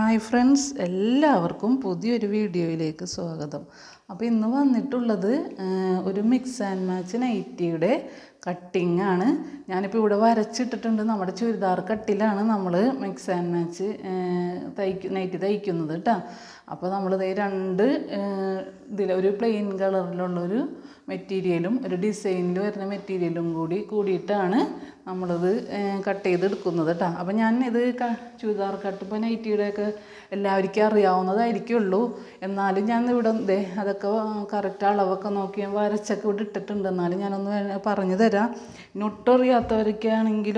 Hi friends എല്ലാവർക്കും പുതിയൊരു വീഡിയോയിലേക്ക് സ്വാഗതം. അപ്പോൾ ഇന്ന് വന്നിട്ടുള്ളത് ഒരു മിക്സ് ആൻഡ് മാച്ച് നൈറ്റിയുടെ കട്ടിംഗ് ആണ്. ഞാനിപ്പോൾ ഇവിടെ വരച്ചിട്ടിട്ടുണ്ട് നമ്മുടെ ചുരിദാർ കട്ടിലാണ് നമ്മൾ മിക്സ് ആൻഡ് മാച്ച് തയ്ക്ക നൈറ്റി തയ്ക്കുന്നത് കേട്ടോ അപ്പോൾ നമ്മളിത് രണ്ട് ഇതിൽ ഒരു പ്ലെയിൻ കളറിലുള്ളൊരു മെറ്റീരിയലും ഒരു ഡിസൈനിൽ വരുന്ന മെറ്റീരിയലും കൂടി കൂടിയിട്ടാണ് നമ്മളിത് കട്ട് ചെയ്തെടുക്കുന്നത് കേട്ടോ അപ്പം ഞാൻ ഇത് ചുരിദാർ കട്ട് ഇപ്പോൾ നൈറ്റിയുടെയൊക്കെ എല്ലാവർക്കും അറിയാവുന്നതായിരിക്കുള്ളൂ. എന്നാലും ഞാൻ ഇവിടെ ദേ അതൊക്കെ കറക്റ്റ് അളവൊക്കെ നോക്കി ഞാൻ വരച്ചൊക്കെ ഇവിടെ ഇട്ടിട്ടുണ്ട്. എന്നാലും ഞാനൊന്ന് പറഞ്ഞു തരാം ഇനി ഒട്ടും അറിയാത്തവരൊക്കെ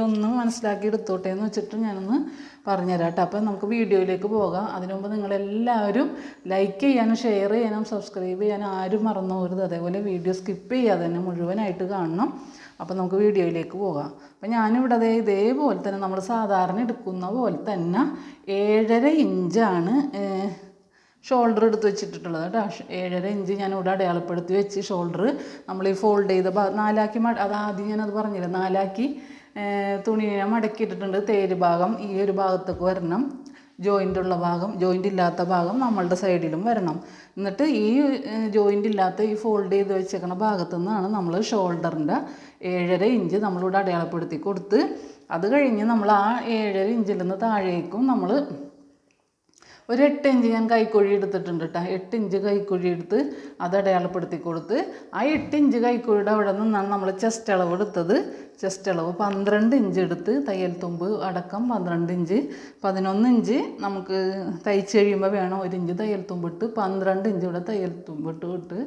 ഒന്ന് മനസ്സിലാക്കി എടുത്തോട്ടെ എന്ന് വെച്ചിട്ട് ഞാനൊന്ന് പറഞ്ഞുതരാം കേട്ടോ. അപ്പോൾ നമുക്ക് വീഡിയോയിലേക്ക് പോകാം. അതിനുമുമ്പ് നിങ്ങളെല്ലാവരും ലൈക്ക് ചെയ്യാനും ഷെയർ ചെയ്യാനും സബ്സ്ക്രൈബ് ചെയ്യാനും ആരും മറന്നു പോരുത് അതേപോലെ വീഡിയോ സ്കിപ്പ് ചെയ്യാതെ തന്നെ മുഴുവനായിട്ട് കാണണം. അപ്പോൾ നമുക്ക് വീഡിയോയിലേക്ക് പോകാം. അപ്പോൾ ഞാനിവിടെ അതേ ഇതേപോലെ തന്നെ നമ്മൾ സാധാരണ എടുക്കുന്ന പോലെ തന്നെ ഏഴര ഇഞ്ചാണ് ഷോൾഡർ എടുത്ത് വെച്ചിട്ടുള്ളത് കേട്ടോ. ഏഴര ഇഞ്ച് ഞാൻ ഇവിടെ അടയാളപ്പെടുത്തി വെച്ച് ഷോൾഡർ നമ്മൾ ഈ ഫോൾഡ് ചെയ്ത നാലാക്കി മട അത് ഞാനത് പറഞ്ഞില്ല? നാലാക്കി തുണിയെ മടക്കിയിട്ടിട്ടുണ്ട്. തേര് ഭാഗം ഈ ഒരു ഭാഗത്തേക്ക് വരണം. ജോയിന്റ് ഉള്ള ഭാഗം ജോയിന്റ് ഇല്ലാത്ത ഭാഗം നമ്മളുടെ സൈഡിലും വരണം. എന്നിട്ട് ഈ ജോയിന്റ് ഇല്ലാത്ത ഈ ഫോൾഡ് ചെയ്ത് വെച്ചേക്കണ ഭാഗത്തു നിന്നാണ് നമ്മൾ ഷോൾഡറിന്റെ ഏഴര ഇഞ്ച് നമ്മളിവിടെ അടയാളപ്പെടുത്തി കൊടുത്ത് അത് കഴിഞ്ഞ് നമ്മൾ ആ ഏഴര ഇഞ്ചിൽ നിന്ന് താഴേക്കും നമ്മൾ ഒരു എട്ട് ഇഞ്ച് ഞാൻ കൈക്കുഴി എടുത്തിട്ടുണ്ട് കേട്ടോ എട്ട് ഇഞ്ച് കൈക്കുഴി എടുത്ത് അത് അടയാളപ്പെടുത്തി കൊടുത്ത് ആ എട്ട് ഇഞ്ച് കൈക്കുഴിയുടെ അവിടെ നിന്നാണ് നമ്മൾ ചെസ്റ്റ് അളവ് എടുത്തത്. ചെസ്റ്റ് അളവ് പന്ത്രണ്ട് ഇഞ്ച് എടുത്ത് തയ്യൽ തുമ്പ് അടക്കം പന്ത്രണ്ട് ഇഞ്ച്. പതിനൊന്ന് ഇഞ്ച് നമുക്ക് തയ്ച്ച് കഴിയുമ്പോൾ വേണം ഒരു ഇഞ്ച് തയ്യൽ തുമ്പിട്ട് പന്ത്രണ്ട് ഇഞ്ച് ഇവിടെ തയ്യൽ തുമ്പിട്ട് ഇട്ട്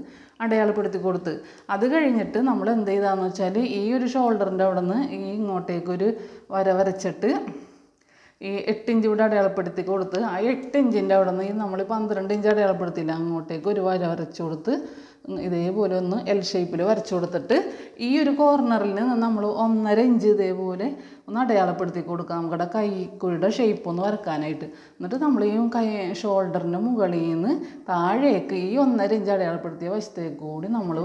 അടയാളപ്പെടുത്തി കൊടുത്ത്. അത് കഴിഞ്ഞിട്ട് നമ്മൾ എന്ത് ചെയ്താന്ന് വെച്ചാൽ ഈ ഒരു ഷോൾഡറിന്റെ അവിടെ നിന്ന് ഈ ഇങ്ങോട്ടേക്കൊരു വര വരച്ചിട്ട് ഈ എട്ട് ഇഞ്ച് ഇവിടെ അടയാളപ്പെടുത്തി കൊടുത്ത് ആ എട്ട് ഇഞ്ചിന്റെ അവിടെ നിന്ന് നമ്മൾ പന്ത്രണ്ട് ഇഞ്ച് അടയാളപ്പെടുത്തില്ല അങ്ങോട്ടേക്ക് ഒരു വര വരച്ചു കൊടുത്ത് ഇതേപോലെ ഒന്ന് എൽ ഷേപ്പിൽ വരച്ചു കൊടുത്തിട്ട് ഈ ഒരു കോർണറിൽ നിന്ന് നമ്മൾ ഒന്നര ഇഞ്ച് ഇതേപോലെ ഒന്ന് അടയാളപ്പെടുത്തി കൊടുക്കുക നമ്മുടെ കൈക്കുഴിയുടെ ഷേപ്പ് ഒന്ന് വരക്കാനായിട്ട്. എന്നിട്ട് നമ്മൾ ഈ കൈ ഷോൾഡറിന്റെ മുകളിൽ നിന്ന് താഴേക്ക് ഈ ഒന്നര ഇഞ്ച് അടയാളപ്പെടുത്തിയ വശത്തേക്ക് കൂടി നമ്മൾ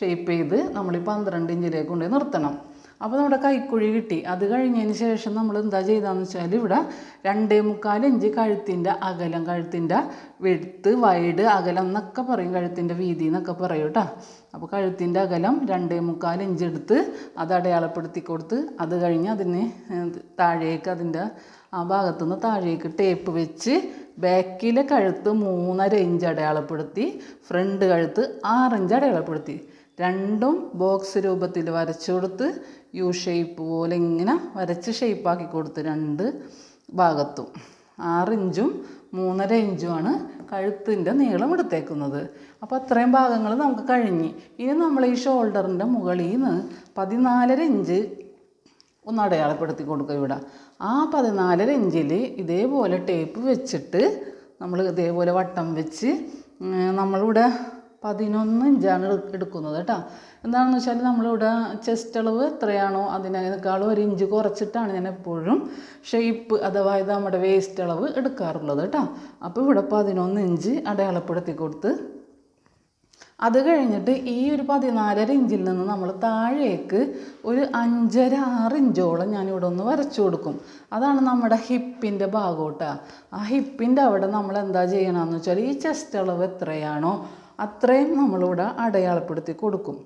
ഷേപ്പ് ചെയ്ത് നമ്മൾ ഈ പന്ത്രണ്ട് ഇഞ്ചിലേക്ക് കൊണ്ടുപോയി നിർത്തണം. അപ്പോൾ നമ്മുടെ കൈക്കുഴി കിട്ടി. അത് കഴിഞ്ഞതിന് ശേഷം നമ്മൾ എന്താ ചെയ്തതെന്ന് വെച്ചാൽ ഇവിടെ രണ്ടേ മുക്കാൽ ഇഞ്ച് കഴുത്തിന്റെ അകലം കഴുത്തിന്റെ വെടുത്ത് വൈഡ് അകലം എന്നൊക്കെ പറയും. കഴുത്തിന്റെ വീതി എന്നൊക്കെ പറയും കേട്ടോ. അപ്പോൾ കഴുത്തിന്റെ അകലം രണ്ടേ മുക്കാൽ ഇഞ്ച് എടുത്ത് അത് അടയാളപ്പെടുത്തി കൊടുത്ത് അത് കഴിഞ്ഞ് അതിന് താഴേക്ക് അതിന്റെ ആ ഭാഗത്തുനിന്ന് താഴേക്ക് ടേപ്പ് വെച്ച് ബാക്കിലെ കഴുത്ത് മൂന്നര ഇഞ്ച് അടയാളപ്പെടുത്തി ഫ്രണ്ട് കഴുത്ത് ആറ് ഇഞ്ച് അടയാളപ്പെടുത്തി. രണ്ടും ബോക്സ് രൂപത്തിൽ വരച്ചു കൊടുത്ത് യു ഷേപ്പ് പോലെ ഇങ്ങനെ വരച്ച് ഷേപ്പാക്കി കൊടുത്ത് രണ്ട് ഭാഗത്തും. ആറ് ഇഞ്ചും മൂന്നര ഇഞ്ചുമാണ് കഴുത്തിന്റെ നീളം എടുത്തേക്കുന്നത്. അപ്പോൾ അത്രയും ഭാഗങ്ങൾ നമുക്ക് കഴിഞ്ഞ്. ഇനി നമ്മൾ ഈ ഷോൾഡറിന്റെ മുകളിൽ നിന്ന് പതിനാലര ഇഞ്ച് ഒന്ന് അടയാളപ്പെടുത്തി കൊടുക്കുക ഇവിടെ. ആ പതിനാലര ഇഞ്ചിൽ ഇതേപോലെ ടേപ്പ് വെച്ചിട്ട് നമ്മൾ ഇതേപോലെ വട്ടം വെച്ച് നമ്മളിവിടെ പതിനൊന്ന് ഇഞ്ചാണ് എടു- എടുക്കുന്നത് കേട്ടോ. എന്താണെന്ന് വെച്ചാൽ നമ്മളിവിടെ ചെസ്റ്റ് അളവ് എത്രയാണോ അതിനേക്കാളും ഒരു ഇഞ്ച് കുറച്ചിട്ടാണ് ഞാൻ എപ്പോഴും ഷേപ്പ് അഥവാ ഇത് നമ്മുടെ വേസ്റ്റ് അളവ് എടുക്കാറുള്ളത് കേട്ടോ. അപ്പോൾ ഇവിടെ പതിനൊന്ന് ഇഞ്ച് അടയാളപ്പെടുത്തി കൊടുത്ത് അത് കഴിഞ്ഞിട്ട് ഈ ഒരു പതിനാലര ഇഞ്ചിൽ നിന്ന് നമ്മൾ താഴേക്ക് ഒരു അഞ്ചര ആറ് ഇഞ്ചോളം ഞാനിവിടെ ഒന്ന് വരച്ചു കൊടുക്കും. അതാണ് നമ്മുടെ ഹിപ്പിന്റെ ഭാഗോട്ടാ ആ ഹിപ്പിന്റെ അവിടെ നമ്മൾ എന്താ ചെയ്യണമെന്ന് വെച്ചാൽ ഈ ചെസ്റ്റ് അളവ് എത്രയാണോ അത്രയും നമ്മളിവിടെ അടയാളപ്പെടുത്തി കൊടുക്കും.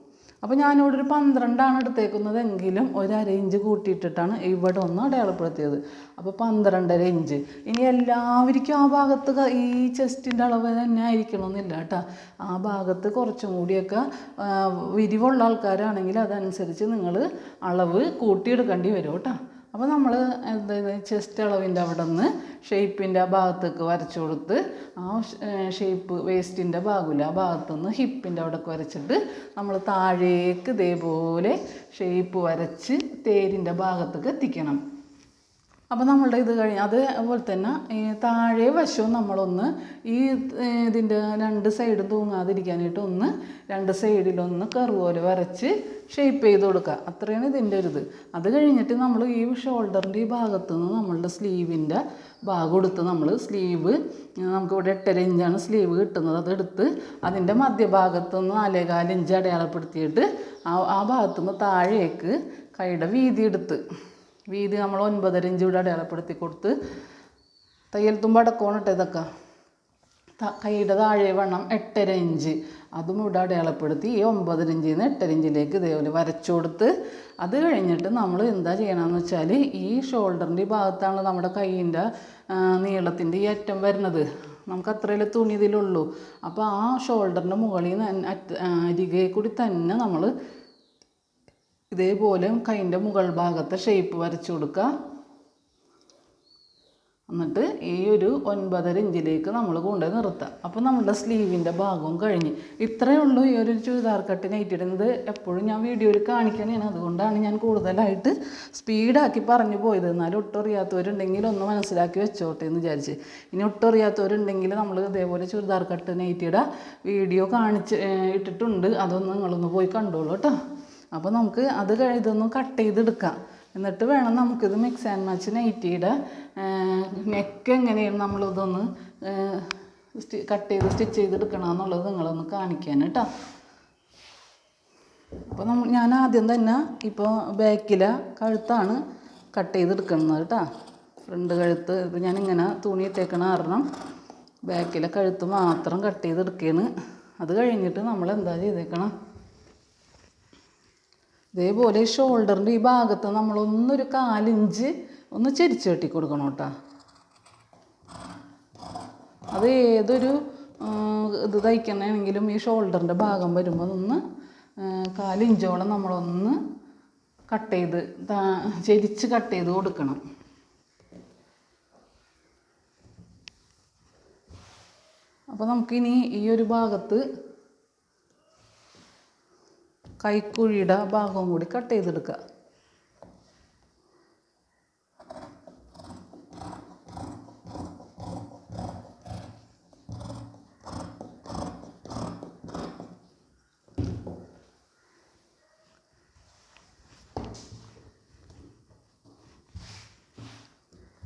അപ്പോൾ ഞാനിവിടെ ഒരു പന്ത്രണ്ടാണ് എടുത്തേക്കുന്നത് എങ്കിലും ഒരര ഇഞ്ച് കൂട്ടിയിട്ടിട്ടാണ് ഇവിടെ ഒന്ന് അടയാളപ്പെടുത്തിയത്. അപ്പോൾ പന്ത്രണ്ടര ഇഞ്ച്. ഇനി എല്ലാവർക്കും ആ ഭാഗത്ത് ഈ ചെസ്റ്റിന്റെ അളവ് തന്നെ ആയിരിക്കണമെന്നില്ല കേട്ടോ. ആ ഭാഗത്ത് കുറച്ചും കൂടിയൊക്കെ വിരിവുള്ള ആൾക്കാരാണെങ്കിൽ അതനുസരിച്ച് നിങ്ങൾ അളവ് കൂട്ടിയെടുക്കേണ്ടി വരും കേട്ടോ. അപ്പോൾ നമ്മൾ എന്താ ചെസ്റ്റ് അളവിന്റെ അവിടെ നിന്ന് ഷേപ്പിന്റെ ആ ഭാഗത്തേക്ക് വരച്ചു കൊടുത്ത് ആ ഷേപ്പ് വേസ്റ്റിന്റെ ഭാഗമില്ല. ആ ഭാഗത്തുനിന്ന് ഹിപ്പിന്റെ അവിടേക്ക് വരച്ചിട്ട് നമ്മൾ താഴേക്ക് ഇതേപോലെ ഷേപ്പ് വരച്ച് തേരിന്റെ ഭാഗത്തേക്ക് എത്തിക്കണം. അപ്പോൾ നമ്മളുടെ ഇത് കഴിഞ്ഞ് അതേപോലെ തന്നെ ഈ താഴെ വശവും നമ്മളൊന്ന് ഈ ഇതിന്റെ രണ്ട് സൈഡും തൂങ്ങാതിരിക്കാനായിട്ട് ഒന്ന് രണ്ട് സൈഡിലൊന്ന് കറു പോലെ വരച്ച് ഷേപ്പ് ചെയ്ത് കൊടുക്കുക. അത്രയാണ് ഇതിന്റെ ഒരു ഇത് അത് കഴിഞ്ഞിട്ട് നമ്മൾ ഈ ഷോൾഡറിന്റെ ഈ ഭാഗത്ത് നിന്ന് നമ്മളുടെ സ്ലീവിന്റെ ഭാഗം എടുത്ത് നമ്മൾ സ്ലീവ് നമുക്കിവിടെ എട്ടര ഇഞ്ചാണ് സ്ലീവ് കിട്ടുന്നത്. അതെടുത്ത് അതിന്റെ മധ്യഭാഗത്ത് നിന്ന് നാലേകാൽ ഇഞ്ച് അടയാളപ്പെടുത്തിയിട്ട് ആ ആ ഭാഗത്തു നിന്ന് താഴേക്ക് കൈയുടെ വീതി എടുത്ത് വീതി നമ്മൾ ഒൻപതര ഇഞ്ച് ഇവിടെ അടയാളപ്പെടുത്തി കൊടുത്ത് തയ്യൽ തുമ്പ് അടക്കമാണ് കേട്ടോ ഇതൊക്കെ കൈയുടെ താഴെ വണ്ണം എട്ടര ഇഞ്ച്. അതും ഇവിടെ അടയാളപ്പെടുത്തി ഈ ഒമ്പതര ഇഞ്ചിൽ നിന്ന് എട്ടര ഇഞ്ചിലേക്ക് ഇതേപോലെ വരച്ചു കൊടുത്ത് അത് കഴിഞ്ഞിട്ട് നമ്മൾ എന്താ ചെയ്യണമെന്ന് വെച്ചാൽ ഈ ഷോൾഡറിന്റെ ഭാഗത്താണ് നമ്മുടെ കൈയിന്റെ നീളത്തിന്റെ ഈ അറ്റം വരുന്നത്. നമുക്ക് അത്രയല്ലേ തുണി ഇതിലുള്ളൂ. അപ്പോൾ ആ ഷോൾഡറിന്റെ മുകളിൽ നിന്ന് അരികെ കൂടി തന്നെ നമ്മൾ ഇതേപോലെ കൈന്റെ മുകൾ ഭാഗത്തെ ഷേപ്പ് വരച്ചു കൊടുക്കുക. എന്നിട്ട് ഈ ഒരു ഒൻപതര ഇഞ്ചിലേക്ക് നമ്മൾ കൊണ്ടുപോയി നിർത്താം അപ്പോൾ നമ്മുടെ സ്ലീവിന്റെ ഭാഗവും കഴിഞ്ഞ്. ഇത്രയേ ഉള്ളൂ ഈ ഒരു ചുരിദാർ കട്ട് നെയ്റ്റിടുന്നത് എപ്പോഴും ഞാൻ വീഡിയോയിൽ കാണിക്കണേണ്. അതുകൊണ്ടാണ് ഞാൻ കൂടുതലായിട്ട് സ്പീഡാക്കി പറഞ്ഞു പോയത്. എന്നാലും ഒട്ടറിയാത്തവരുണ്ടെങ്കിൽ ഒന്ന് മനസ്സിലാക്കി വെച്ചോട്ടെ എന്ന് വിചാരിച്ച്. ഇനി ഒട്ടറിയാത്തവരുണ്ടെങ്കിൽ നമ്മൾ ഇതേപോലെ ചുരിദാർ കട്ട് നൈറ്റിയുടെ വീഡിയോ കാണിച്ച് ഇട്ടിട്ടുണ്ട്. അതൊന്ന് നിങ്ങളൊന്ന് പോയി കണ്ടോളൂ കേട്ടോ. അപ്പോൾ നമുക്ക് അത് ഇതൊന്ന് കട്ട് ചെയ്തെടുക്കാം. എന്നിട്ട് വേണം നമുക്കിത് മിക്സ് ആൻഡ് മാച്ച് നൈറ്റിയുടെ നെക്ക് എങ്ങനെയാണ് നമ്മളിതൊന്ന് കട്ട് ചെയ്ത് സ്റ്റിച്ച് ചെയ്തെടുക്കണം എന്നുള്ളത് നിങ്ങളൊന്ന് കാണിക്കാൻ കേട്ടോ അപ്പോൾ നമ്മൾ ഞാൻ ആദ്യം തന്നെ ഇപ്പോൾ ബാക്കിലെ കഴുത്താണ് കട്ട് ചെയ്തെടുക്കുന്നത് കേട്ടോ ഫ്രണ്ട് കഴുത്ത് ഇപ്പോൾ ഇങ്ങനെ തുണി ഇട്ടേക്കണ കാരണം ബാക്കിലെ കഴുത്ത് മാത്രം കട്ട് ചെയ്തെടുക്കുകയാണ് അത് കഴിഞ്ഞിട്ട് നമ്മൾ എന്താ ചെയ്തേക്കണം? ഇതേപോലെ ഷോൾഡറിന്റെ ഈ ഭാഗത്ത് നമ്മളൊന്നൊരു കാലിഞ്ച് ഒന്ന് ചെരിച്ച് കെട്ടി കൊടുക്കണം കേട്ടോ. അത് ഏതൊരു ഇത് തയ്ക്കണമെങ്കിലും ഈ ഷോൾഡറിന്റെ ഭാഗം വരുമ്പോൾ ഒന്ന് കാലിഞ്ചോളം നമ്മളൊന്ന് കട്ട് ചെയ്ത് ചെരിച്ച് കട്ട് ചെയ്ത് കൊടുക്കണം. അപ്പോൾ നമുക്കിനി ഈ ഒരു ഭാഗത്ത് കൈക്കുഴിയുടെ ഭാഗവും കൂടി കട്ട് ചെയ്തെടുക്കുക.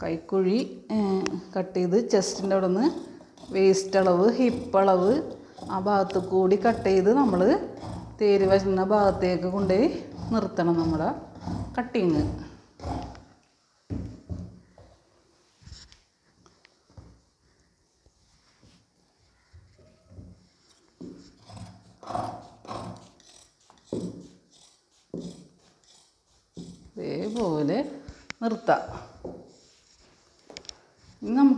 കൈക്കുഴി കട്ട് ചെയ്ത് ചെസ്റ്റിന്റെ അവിടെ നിന്ന് വേസ്റ്റ് അളവ് ഹിപ്പ് അളവ് ആ ഭാഗത്ത് കൂടി കട്ട് ചെയ്ത് നമ്മൾ തേര് വരുന്ന ഭാഗത്തേക്ക് കൊണ്ടുപോയി നിർത്തണം നമ്മുടെ കട്ടിങ്. ഇതേപോലെ നിർത്താം.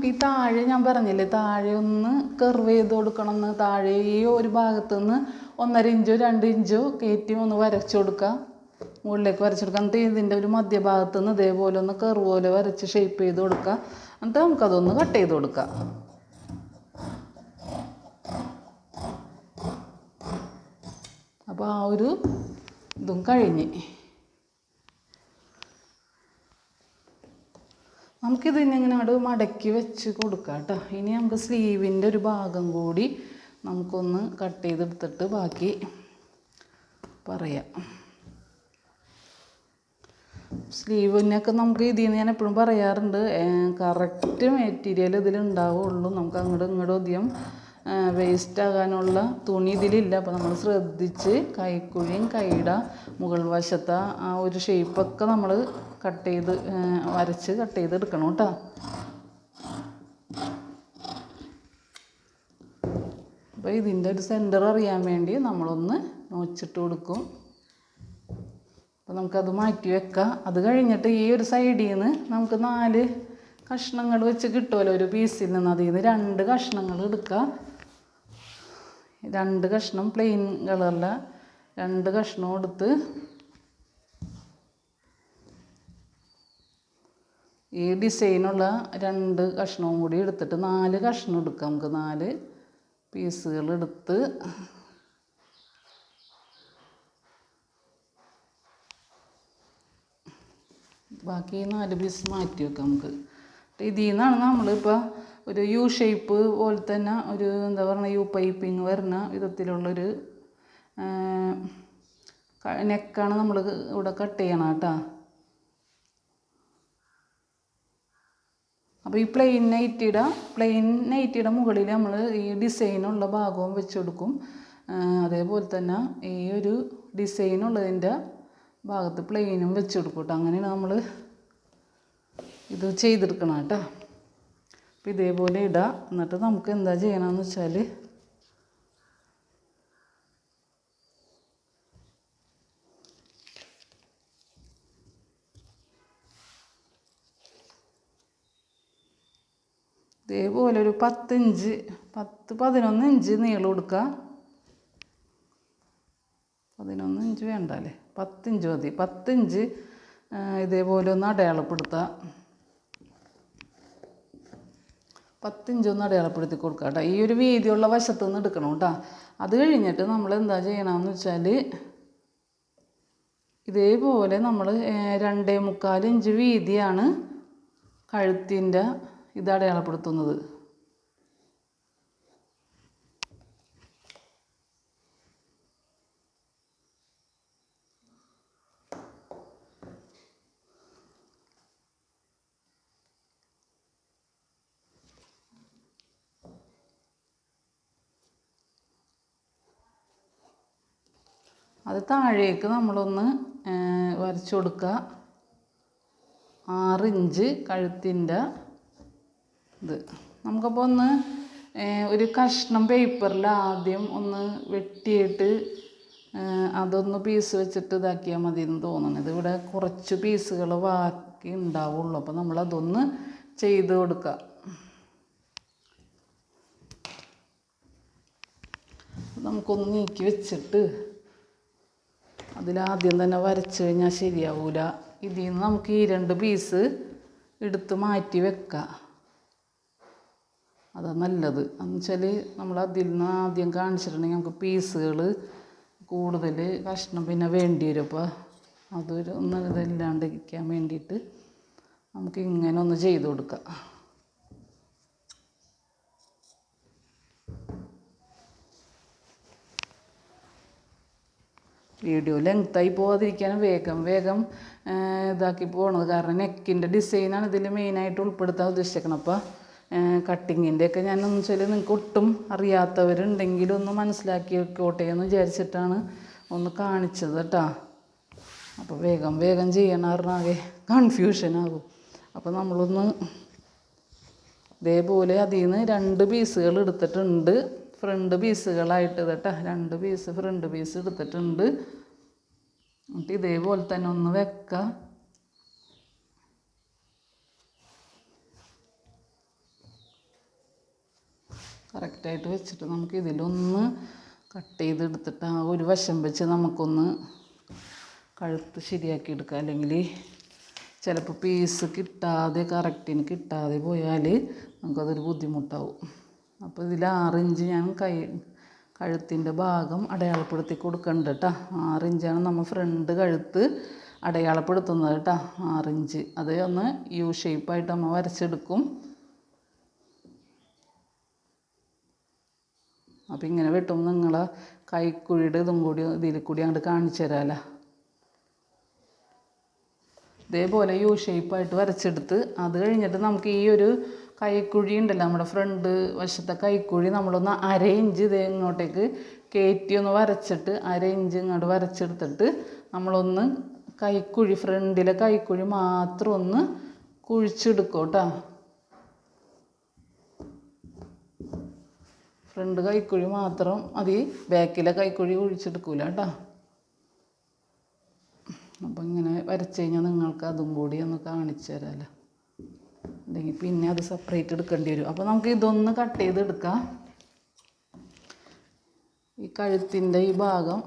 നമുക്ക് ഈ താഴെ ഞാൻ പറഞ്ഞില്ലേ താഴെ ഒന്ന് കർവ് ചെയ്ത് കൊടുക്കണം എന്ന് താഴെ ഈ ഒരു ഭാഗത്ത് നിന്ന് ഒന്നര ഇഞ്ചോ രണ്ട് ഇഞ്ചോ കയറ്റി ഒന്ന് വരച്ചു കൊടുക്കുക മുകളിലേക്ക് വരച്ചു കൊടുക്കുക എന്നിട്ട് ഇതിന്റെ ഒരു മധ്യഭാഗത്ത് നിന്ന് ഇതേപോലെ ഒന്ന് കർവ് പോലെ വരച്ച് ഷേപ്പ് ചെയ്ത് കൊടുക്കുക എന്നിട്ട് നമുക്കതൊന്ന് കട്ട് ചെയ്ത് കൊടുക്കാം. അപ്പോൾ ആ ഒരു ഇതും കഴിഞ്ഞ്. നമുക്കിത് ഇങ്ങനെ അങ്ങോട്ട് മടക്കി വെച്ച് കൊടുക്കാം കേട്ടോ ഇനി നമുക്ക് സ്ലീവിന്റെ ഒരു ഭാഗം കൂടി നമുക്കൊന്ന് കട്ട് ചെയ്തെടുത്തിട്ട് ബാക്കി പറയാം. സ്ലീവിനൊക്കെ നമുക്ക് ഇതിൽ നിന്ന് ഞാൻ എപ്പോഴും പറയാറുണ്ട് കറക്റ്റ് മെറ്റീരിയൽ ഇതിലുണ്ടാവുള്ളൂ നമുക്ക് അങ്ങോട്ടും ഇങ്ങോട്ടും അധികം വേസ്റ്റ് ആകാനുള്ള തുണി ഇതിലില്ല. അപ്പോൾ നമ്മൾ ശ്രദ്ധിച്ച് കൈക്കുഴിയും കൈയുടെ മുകൾ വശത്തെ ആ ഒരു ഷേപ്പൊക്കെ നമ്മൾ കട്ട് ചെയ്ത് വരച്ച് കട്ട് ചെയ്ത് എടുക്കണം കേട്ടോ. അപ്പോൾ ഇതിന്റെ ഒരു സെന്റർ അറിയാൻ വേണ്ടി നമ്മളൊന്ന് നോച്ചിട്ട് കൊടുക്കും. അപ്പോൾ നമുക്കത് മാറ്റി വെക്കാം. അത് കഴിഞ്ഞിട്ട് ഈ ഒരു സൈഡിൽ നിന്ന് നമുക്ക് നാല് കഷ്ണങ്ങൾ വെച്ച് കിട്ടുമല്ലോ ഒരു പീസിൽ നിന്ന്. അതിൽ നിന്ന് രണ്ട് കഷ്ണങ്ങൾ എടുക്കുക രണ്ട് കഷ്ണം പ്ലെയിൻ കളറിലെ രണ്ട് കഷ്ണം എടുത്ത് ഈ ഡിസൈനുള്ള രണ്ട് കഷ്ണവും കൂടി എടുത്തിട്ട് നാല് കഷ്ണം എടുക്കാം നമുക്ക്. നാല് പീസുകൾ എടുത്ത് ബാക്കി നാല് പീസ് മാറ്റി വെക്കാം നമുക്ക്. ഇതിൽ നിന്നാണ് നമ്മളിപ്പോൾ ഒരു യു ഷേപ്പ് പോലെ തന്നെ ഒരു എന്താ പറയുക യു പൈപ്പിങ് വരുന്ന വിധത്തിലുള്ളൊരു നെക്കാണ് നമ്മൾ ഇവിടെ കട്ട് ചെയ്യണം കേട്ടോ. അപ്പോൾ ഈ പ്ലെയിൻ നൈറ്റിയുടെ പ്ലെയിൻ നൈറ്റിയുടെ മുകളിൽ നമ്മൾ ഈ ഡിസൈനുള്ള ഭാഗവും വെച്ചെടുക്കും. അതേപോലെ തന്നെ ഈ ഒരു ഡിസൈനുള്ളതിന്റെ ഭാഗത്ത് പ്ലെയിനും വെച്ചെടുക്കും കേട്ടോ. അങ്ങനെയാണ് നമ്മൾ ഇത് ചെയ്തെടുക്കണം കേട്ടോ. അപ്പോൾ ഇതേപോലെ ഇടാം. എന്നിട്ട് നമുക്ക് എന്താ ചെയ്യണമെന്ന് വെച്ചാൽ ഇതേപോലെ ഒരു പത്തിഞ്ച് പത്ത് പതിനൊന്ന് ഇഞ്ച് നീളം കൊടുക്കുക പതിനൊന്ന് ഇഞ്ച് വേണ്ട അല്ലേ? പത്തിഞ്ച് മതി. പത്തിഞ്ച് ഇതേപോലെ ഒന്ന് അടയാളപ്പെടുത്തുക പത്തിഞ്ച് ഒന്ന് അടയാളപ്പെടുത്തി കൊടുക്കുക കേട്ടോ. ഈ ഒരു വീതിയുള്ള വശത്തു നിന്ന് എടുക്കണം കേട്ടോ. അത് കഴിഞ്ഞിട്ട് നമ്മൾ എന്താ ചെയ്യണമെന്ന് വെച്ചാൽ ഇതേപോലെ നമ്മൾ രണ്ടേ മുക്കാൽ ഇഞ്ച് വീതിയാണ് കഴുത്തിന്റെ ഇത് അടയാളപ്പെടുത്തുന്നത്. അത് താഴേക്ക് നമ്മളൊന്ന് വരച്ചു കൊടുക്കുക. ആറിഞ്ച് കഴുത്തിന്റെ ഇത്. നമുക്കപ്പോൾ ഒന്ന് ഒരു കഷ്ണം പേപ്പറിൽ ആദ്യം ഒന്ന് വെട്ടിയിട്ട് അതൊന്ന് പീസ് വെച്ചിട്ട് ഇതാക്കിയാൽ മതി എന്ന് തോന്നുന്നത് ഇവിടെ കുറച്ച് പീസുകൾ ബാക്കി ഉണ്ടാവുള്ളൂ. അപ്പോൾ നമ്മളതൊന്ന് ചെയ്ത് കൊടുക്കുക. നമുക്കൊന്ന് നീക്കി വെച്ചിട്ട് അതിലാദ്യം തന്നെ വരച്ച് കഴിഞ്ഞാൽ ശരിയാവൂല. ഇതിൽ നിന്ന് നമുക്ക് ഈ രണ്ട് പീസ് എടുത്ത് മാറ്റി വെക്കാം. അതാ നല്ലത്. എന്ന് വെച്ചാൽ നമ്മൾ അതിൽ നിന്ന് ആദ്യം കാണിച്ചിട്ടുണ്ടെങ്കിൽ നമുക്ക് പീസുകൾ കൂടുതൽ കഷ്ണം പിന്നെ വേണ്ടി വരും. അപ്പോൾ അതൊരു ഒന്ന് ഇതല്ലാണ്ടിരിക്കാൻ വേണ്ടിയിട്ട് നമുക്ക് ഇങ്ങനെ ഒന്ന് ചെയ്ത് കൊടുക്കാം. വീഡിയോ ലെങ്ത്തായി പോകാതിരിക്കാനും വേഗം വേഗം ഇതാക്കി പോകണത് കാരണം നെക്കിന്റെ ഡിസൈനാണ് ഇതിൽ മെയിനായിട്ട് ഉൾപ്പെടുത്താൻ ഉദ്ദേശിക്കണം അപ്പോൾ കട്ടിങ്ങിന്റെ ഒക്കെ ഞാൻ എന്ന് വെച്ചാൽ നിങ്ങൾക്ക് ഒട്ടും അറിയാത്തവരുണ്ടെങ്കിലും ഒന്ന് മനസ്സിലാക്കി വെക്കോട്ടെ എന്ന് വിചാരിച്ചിട്ടാണ് ഒന്ന് കാണിച്ചത് കേട്ടോ. അപ്പോൾ വേഗം വേഗം ചെയ്യണം പറഞ്ഞാകെ ആകും അപ്പോൾ നമ്മളൊന്ന് ഇതേപോലെ അതിൽ നിന്ന് രണ്ട് പീസുകൾ എടുത്തിട്ടുണ്ട്. ഫ്രണ്ട് പീസുകളായിട്ട് കേട്ടോ രണ്ട് പീസ് ഫ്രണ്ട് പീസ് എടുത്തിട്ടുണ്ട്. എന്നിട്ട് ഇതേപോലെ തന്നെ ഒന്ന് വെക്കാം. കറക്റ്റായിട്ട് വെച്ചിട്ട് നമുക്ക് ഇതിലൊന്ന് കട്ട് ചെയ്തെടുത്തിട്ട് ആ ഒരു വശം വെച്ച് നമുക്കൊന്ന് കഴുത്ത് ശരിയാക്കി എടുക്കുക അല്ലെങ്കിൽ ചിലപ്പോൾ പീസ് കിട്ടാതെ കറക്റ്റിന് കിട്ടാതെ പോയാൽ നമുക്കതൊരു ബുദ്ധിമുട്ടാവും. അപ്പോൾ ഇതിൽ ആറിഞ്ച് ഞാൻ കൈ കഴുത്തിന്റെ ഭാഗം അടയാളപ്പെടുത്തി കൊടുക്കുന്നുണ്ട് കേട്ടോ ആറിഞ്ചാണ് നമ്മൾ ഫ്രണ്ട് കഴുത്ത് അടയാളപ്പെടുത്തുന്നത് കേട്ടോ ആറിഞ്ച്. അത് ഒന്ന് യു ഷേപ്പായിട്ട് നമ്മൾ വരച്ചെടുക്കും. അപ്പം ഇങ്ങനെ വെട്ടുമ്പോൾ നിങ്ങൾ കൈക്കുഴിയുടെ ഇതും കൂടി ഇതിൽ കൂടി അങ്ങോട്ട് കാണിച്ചു തരാമല്ലോ ഇതേപോലെ യു ഷേപ്പായിട്ട് വരച്ചെടുത്ത് അത് കഴിഞ്ഞിട്ട് നമുക്ക് ഈ ഒരു കൈക്കുഴി ഉണ്ടല്ലോ നമ്മുടെ ഫ്രണ്ട് വശത്തെ കൈക്കുഴി നമ്മളൊന്ന് അര ഇഞ്ച് ഇത് ഇങ്ങോട്ടേക്ക് കയറ്റി ഒന്ന് വരച്ചിട്ട് അര ഇഞ്ച് ഇങ്ങോട്ട് വരച്ചെടുത്തിട്ട് നമ്മളൊന്ന് കൈക്കുഴി ഫ്രണ്ടിലെ കൈക്കുഴി മാത്രം ഒന്ന് കുഴിച്ചെടുക്കും കേട്ടോ. ഫ്രണ്ട് കൈക്കുഴി മാത്രം മതി ബാക്കിലെ കൈക്കുഴി കുഴിച്ചെടുക്കൂല കേട്ടോ. അപ്പം ഇങ്ങനെ വരച്ച് കഴിഞ്ഞാൽ നിങ്ങൾക്ക് അതും കൂടി ഒന്ന് കാണിച്ചു തരാമല്ലോ അല്ലെങ്കിൽ പിന്നെ അത് സെപ്പറേറ്റ് എടുക്കേണ്ടി വരും. അപ്പോൾ നമുക്ക് ഇതൊന്ന് കട്ട് ചെയ്തെടുക്കാം. ഈ കഴുത്തിന്റെ ഈ ഭാഗം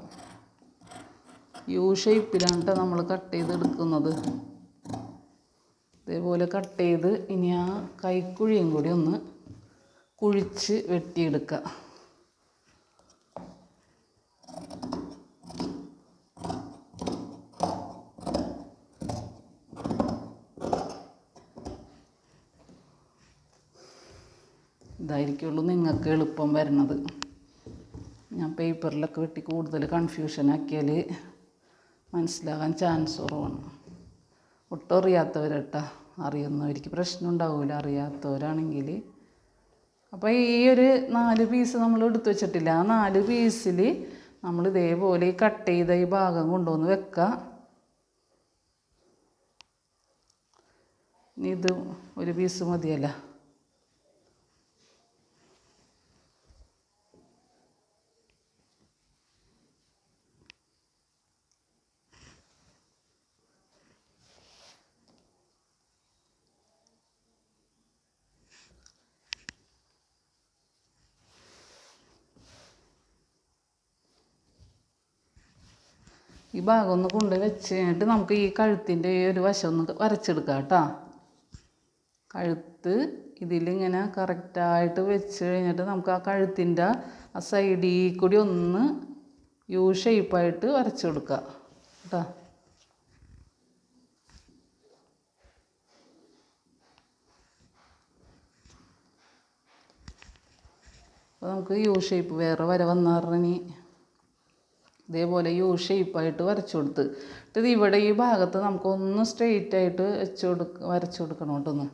യു ഷേപ്പിലാണ് നമ്മൾ കട്ട് ചെയ്തെടുക്കുന്നത്. ഇതേപോലെ കട്ട് ചെയ്ത് ഇനി ആ കൈക്കുഴിയും കൂടി ഒന്ന് കുഴിച്ച് വെട്ടിയെടുക്കുക ഇതായിരിക്കുള്ളൂ നിങ്ങൾക്ക് എളുപ്പം വരണത് ഞാൻ പേപ്പറിലൊക്കെ വെട്ടി കൂടുതൽ കൺഫ്യൂഷൻ ആക്കിയാൽ മനസ്സിലാകാൻ ചാൻസ് കുറവാണ്. ഒട്ടും അറിയാത്തവരട്ടാ. അറിയുന്നവർക്ക് പ്രശ്നം ഉണ്ടാവില്ല അറിയാത്തവരാണെങ്കിൽ. അപ്പോൾ ഈ ഒരു നാല് പീസ് നമ്മൾ എടുത്തു വെച്ചിട്ടില്ല. ആ നാല് പീസിൽ നമ്മൾ ഇതേപോലെ ഈ കട്ട് ചെയ്ത ഈ ഭാഗം കൊണ്ടുവന്ന് വെക്കുക ഇത് ഒരു പീസ് മതിയല്ല. ഈ ഭാഗം ഒന്ന് കൊണ്ട് വെച്ച് കഴിഞ്ഞിട്ട് നമുക്ക് ഈ കഴുത്തിന്റെ ഈ ഒരു വശം ഒന്ന് വരച്ചെടുക്കാം കേട്ടോ. കഴുത്ത് ഇതിലിങ്ങനെ കറക്റ്റായിട്ട് വെച്ച് കഴിഞ്ഞിട്ട് നമുക്ക് ആ കഴുത്തിന്റെ ആ സൈഡിൽ കൂടി ഒന്ന് യു ഷേപ്പായിട്ട് വരച്ചു കൊടുക്കുക കേട്ടോ. അപ്പോൾ നമുക്ക് യു ഷേപ്പ് വേറെ വര വന്നാറിനി ഇതേപോലെ യു ഷേപ്പായിട്ട് വരച്ചു കൊടുത്ത്. ഇത് ഇവിടെ ഈ ഭാഗത്ത് നമുക്കൊന്ന് സ്ട്രെയിറ്റ് ആയിട്ട് വെച്ച് കൊടുക്ക വരച്ചു കൊടുക്കണം കേട്ടോ ഒന്ന്.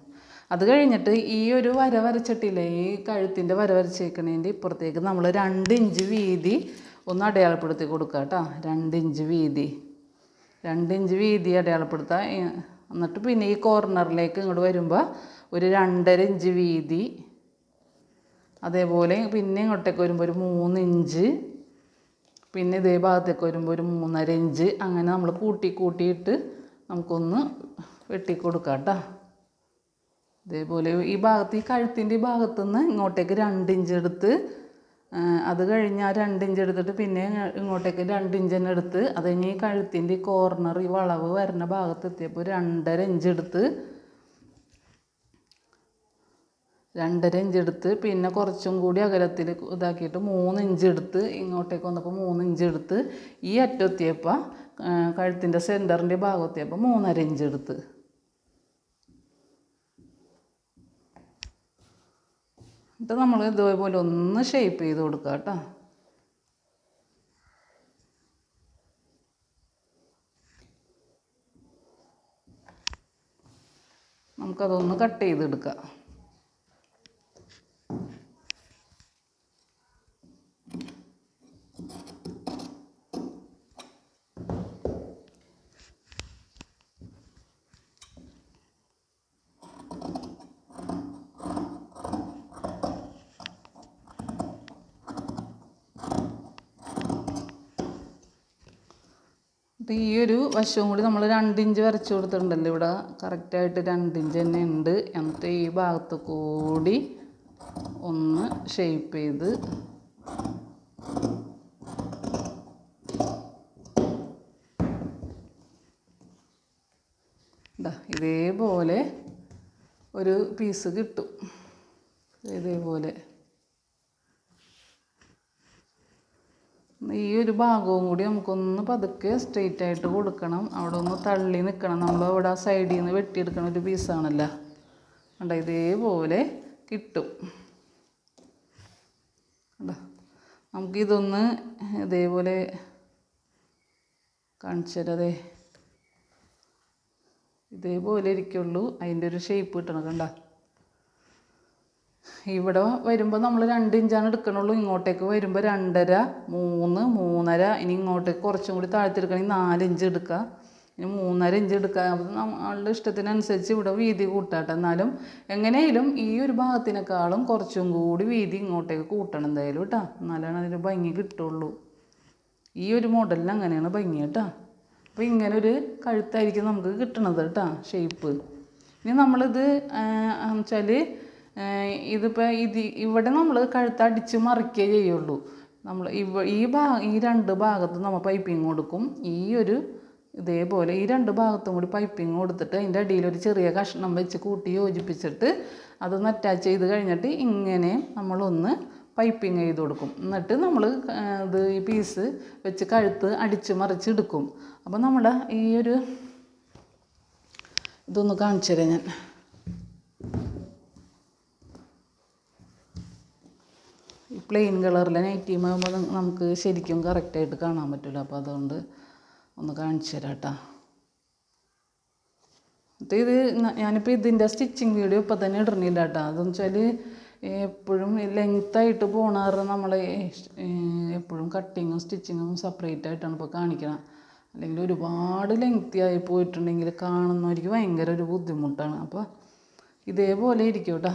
അത് കഴിഞ്ഞിട്ട് ഈ ഒരു വര വരച്ചിട്ടില്ലേ ഈ കഴുത്തിന്റെ വര വരച്ചേക്കണേന്റെ ഇപ്പുറത്തേക്ക് നമ്മൾ രണ്ട് ഇഞ്ച് വീതി ഒന്ന് അടയാളപ്പെടുത്തി കൊടുക്കുക കേട്ടോ. രണ്ട് ഇഞ്ച് വീതി. രണ്ട് ഇഞ്ച് വീതി അടയാളപ്പെടുത്താം. എന്നിട്ട് പിന്നെ ഈ കോർണറിലേക്ക് ഇങ്ങോട്ട് വരുമ്പോൾ ഒരു രണ്ടര ഇഞ്ച് വീതി. അതേപോലെ പിന്നെ ഇങ്ങോട്ടേക്ക് വരുമ്പോൾ ഒരു മൂന്ന് ഇഞ്ച് പിന്നെ ഇതേ ഭാഗത്തേക്ക് വരുമ്പോൾ ഒരു മൂന്നര ഇഞ്ച് അങ്ങനെ നമ്മൾ കൂട്ടി കൂട്ടിയിട്ട് നമുക്കൊന്ന് വെട്ടി കൊടുക്കാം കേട്ടോ ഇതേപോലെ ഈ ഭാഗത്ത് ഈ കഴുത്തിന്റെ ഈ ഭാഗത്തു നിന്ന് ഇങ്ങോട്ടേക്ക് രണ്ട് ഇഞ്ച് എടുത്ത് അത് കഴിഞ്ഞ് ആ രണ്ട് ഇഞ്ച് എടുത്തിട്ട് പിന്നെ ഇങ്ങോട്ടേക്ക് രണ്ട് ഇഞ്ച് തന്നെ എടുത്ത് അത് കഴിഞ്ഞ് ഈ കഴുത്തിന്റെ ഈ കോർണർ ഈ വളവ് വരുന്ന ഭാഗത്ത് എത്തിയപ്പോൾ രണ്ടര ഇഞ്ച് എടുത്ത് രണ്ടര ഇഞ്ച് എടുത്ത് പിന്നെ കുറച്ചും കൂടി അകലത്തിൽ ഇതാക്കിയിട്ട് മൂന്ന് ഇഞ്ച് എടുത്ത് ഇങ്ങോട്ടേക്ക് വന്നപ്പോൾ മൂന്ന് ഇഞ്ച് എടുത്ത് ഈ അറ്റമെത്തിയപ്പോൾ കഴുത്തിന്റെ സെന്ററിന്റെ ഭാഗം എത്തിയപ്പോൾ മൂന്നര ഇഞ്ച് എടുത്ത്. എന്നിട്ട് നമ്മൾ ഇതേപോലെ ഒന്ന് ഷേപ്പ് ചെയ്ത് കൊടുക്കുക കേട്ടോ. നമുക്കതൊന്ന് കട്ട് ചെയ്തെടുക്കാം. അപ്പോൾ ഈ ഒരു വശവും കൂടി നമ്മൾ രണ്ട് ഇഞ്ച് വരച്ച് കൊടുത്തിട്ടുണ്ടല്ലോ ഇവിടെ. കറക്റ്റായിട്ട് രണ്ട് ഇഞ്ച് തന്നെ ഉണ്ട്. എന്നിട്ട് ഈ ഭാഗത്ത് കൂടി ഒന്ന് ഷേപ്പ് ചെയ്ത് ഇതേപോലെ ഒരു പീസ് കിട്ടും. ഇതേപോലെ. ഈ ഒരു ഭാഗവും കൂടി നമുക്കൊന്ന് പതുക്കെ സ്ട്രെയിറ്റ് ആയിട്ട് കൊടുക്കണം. അവിടെ ഒന്ന് തള്ളി നിൽക്കണം നമ്മൾ അവിടെ ആ സൈഡിൽ നിന്ന് വെട്ടിയെടുക്കണ ഒരു പീസാണല്ലോ കണ്ടോ? ഇതേപോലെ കിട്ടും. നമുക്കിതൊന്ന് ഇതേപോലെ കാണിച്ചതേ ഇതേപോലെ ഇരിക്കുള്ളൂ. അതിന്റെ ഒരു ഷേപ്പ് കിട്ടണം. കണ്ടോ? ഇവിടെ വരുമ്പോൾ നമ്മൾ രണ്ട് ഇഞ്ചാണ് എടുക്കണുള്ളൂ. ഇങ്ങോട്ടേക്ക് വരുമ്പോൾ രണ്ടര മൂന്ന് മൂന്നര ഇനി ഇങ്ങോട്ടേക്ക് കുറച്ചും കൂടി താഴ്ത്തിയെടുക്കണമെങ്കിൽ നാല് ഇഞ്ച് എടുക്കുക ഇനി മൂന്നര ഇഞ്ച് എടുക്കുക അപ്പം നമ്മളുടെ ഇഷ്ടത്തിനനുസരിച്ച് ഇവിടെ വീതി കൂട്ടാട്ടെ. എന്നാലും എങ്ങനെയായാലും ഈ ഒരു ഭാഗത്തിനേക്കാളും കുറച്ചും കൂടി വീതി ഇങ്ങോട്ടേക്ക് കൂട്ടണം എന്തായാലും കേട്ടോ എന്നാലാണ് അതിന് ഭംഗി കിട്ടുള്ളൂ. ഈ ഒരു മോഡലിന് അങ്ങനെയാണ് ഭംഗി കേട്ടോ അപ്പോൾ ഇങ്ങനെ ഒരു കഴുത്തായിരിക്കും നമുക്ക് കിട്ടണത് കേട്ടോ ഷേപ്പ്. ഇനി നമ്മളിത് വെച്ചാൽ ഇതിപ്പോൾ ഇത് ഇവിടെ നമ്മൾ കഴുത്ത് അടിച്ച് മറിക്കേ ചെയ്യുള്ളൂ. നമ്മൾ ഇവ ഈ ഭാഗ ഈ രണ്ട് ഭാഗത്തും നമ്മൾ പൈപ്പിംഗ് കൊടുക്കും. ഈ ഒരു ഇതേപോലെ ഈ രണ്ട് ഭാഗത്തും കൂടി പൈപ്പിംഗ് കൊടുത്തിട്ട് അതിന്റെ അടിയിൽ ഒരു ചെറിയ കഷ്ണം വെച്ച് കൂട്ടി യോജിപ്പിച്ചിട്ട് അതൊന്ന് അറ്റാച്ച് ചെയ്ത് കഴിഞ്ഞിട്ട് ഇങ്ങനെ നമ്മളൊന്ന് പൈപ്പിംഗ് ചെയ്ത് കൊടുക്കും. എന്നിട്ട് നമ്മൾ ഇത് ഈ പീസ് വെച്ച് കഴുത്ത് അടിച്ച് മറിച്ച് എടുക്കും. അപ്പോൾ നമ്മുടെ ഈ ഒരു ഇതൊന്ന് കാണിച്ചു തരാം ഞാൻ ഈ പ്ലെയിൻ കളറിൽ നൈറ്റീം ആകുമ്പോൾ നമുക്ക് ശരിക്കും കറക്റ്റായിട്ട് കാണാൻ പറ്റില്ല അപ്പോൾ അതുകൊണ്ട് ഒന്ന് കാണിച്ചു തരാം കേട്ടോ എന്നിട്ട് ഇത് ഞാനിപ്പോൾ ഇതിന്റെ സ്റ്റിച്ചിങ് വീഡിയോ ഇപ്പം തന്നെ ഇടണില്ല കേട്ടോ അതെന്ന് വെച്ചാൽ എപ്പോഴും ലെങ്ത്തായിട്ട് പോണാറ് നമ്മൾ എപ്പോഴും കട്ടിങ്ങും സ്റ്റിച്ചിങ്ങും സെപ്പറേറ്റ് ആയിട്ടാണ് ഇപ്പോൾ കാണിക്കണം. അല്ലെങ്കിൽ ഒരുപാട് ലെങ്ത്തി ആയി പോയിട്ടുണ്ടെങ്കിൽ കാണുന്നവർക്ക് ഭയങ്കര ഒരു ബുദ്ധിമുട്ടാണ്. അപ്പോൾ ഇതേപോലെ ഇരിക്കും കേട്ടോ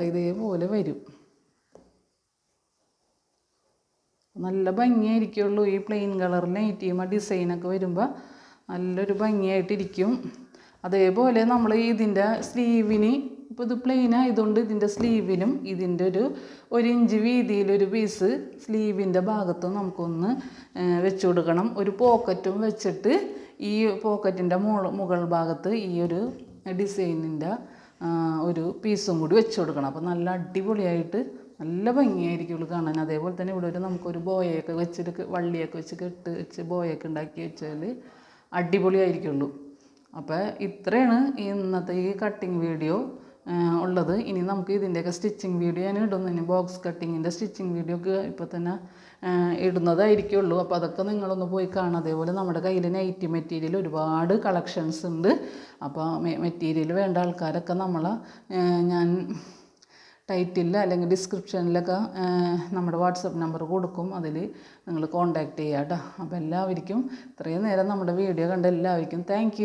ഇതേപോലെ വരും. നല്ല ഭംഗിയായിരിക്കുള്ളൂ ഈ പ്ലെയിൻ കളറിൽ നൈറ്റിയും ആ ഡിസൈനൊക്കെ വരുമ്പോൾ നല്ലൊരു ഭംഗിയായിട്ടിരിക്കും. അതേപോലെ നമ്മൾ ഇതിന്റെ സ്ലീവിന് ഇപ്പോൾ ഇത് പ്ലെയിൻ ആയതുകൊണ്ട് ഇതിന്റെ സ്ലീവിനും ഇതിന്റെ ഒരു ഒരു ഇഞ്ച് വീതിയിലൊരു പീസ് സ്ലീവിന്റെ ഭാഗത്ത് നമുക്കൊന്ന് വെച്ച് കൊടുക്കണം. ഒരു പോക്കറ്റും വെച്ചിട്ട് ഈ പോക്കറ്റിന്റെ മുകൾ ഭാഗത്ത് ഈ ഒരു ഡിസൈനിന്റെ ഒരു പീസും കൂടി വെച്ച് കൊടുക്കണം. അപ്പോൾ നല്ല അടിപൊളിയായിട്ട് നല്ല ഭംഗിയായിരിക്കും കാണാൻ. അതേപോലെ തന്നെ ഇവിടെ ഒരു നമുക്കൊരു ബോയൊക്കെ വെച്ചിട്ട് വള്ളിയൊക്കെ വെച്ച് കെട്ട് വെച്ച് ബോയൊക്കെ ഉണ്ടാക്കി വെച്ചാൽ അടിപൊളിയായിരിക്കുള്ളൂ. അപ്പോൾ ഇത്രയാണ് ഇന്നത്തെ ഈ കട്ടിങ് വീഡിയോ ഉള്ളത്. ഇനി നമുക്ക് ഇതിന്റെയൊക്കെ സ്റ്റിച്ചിങ് വീഡിയോ ഞാൻ ഇടുന്നു. ബോക്സ് കട്ടിങ്ങിന്റെ സ്റ്റിച്ചിങ് വീഡിയോ ഒക്കെ ഇപ്പോൾ തന്നെ ഇടുന്നതായിരിക്കേ ഇടുന്നതായിരിക്കുള്ളൂ. അപ്പോൾ അതൊക്കെ നിങ്ങളൊന്ന് പോയി കാണാം അതേപോലെ നമ്മുടെ കയ്യിൽ നൈറ്റി മെറ്റീരിയൽ ഒരുപാട് കളക്ഷൻസ് ഉണ്ട്. അപ്പോൾ മെറ്റീരിയൽ വേണ്ട ആൾക്കാരൊക്കെ നമ്മൾ ഞാൻ ടൈറ്റിലിൽ അല്ലെങ്കിൽ ഡിസ്ക്രിപ്ഷനിലൊക്കെ നമ്മുടെ വാട്സപ്പ് നമ്പർ കൊടുക്കും. അതിൽ നിങ്ങൾ കോൺടാക്റ്റ് ചെയ്യാം കേട്ടോ അപ്പോൾ എല്ലാവർക്കും ഇത്രയും നേരം നമ്മുടെ വീഡിയോ കണ്ട എല്ലാവർക്കും താങ്ക്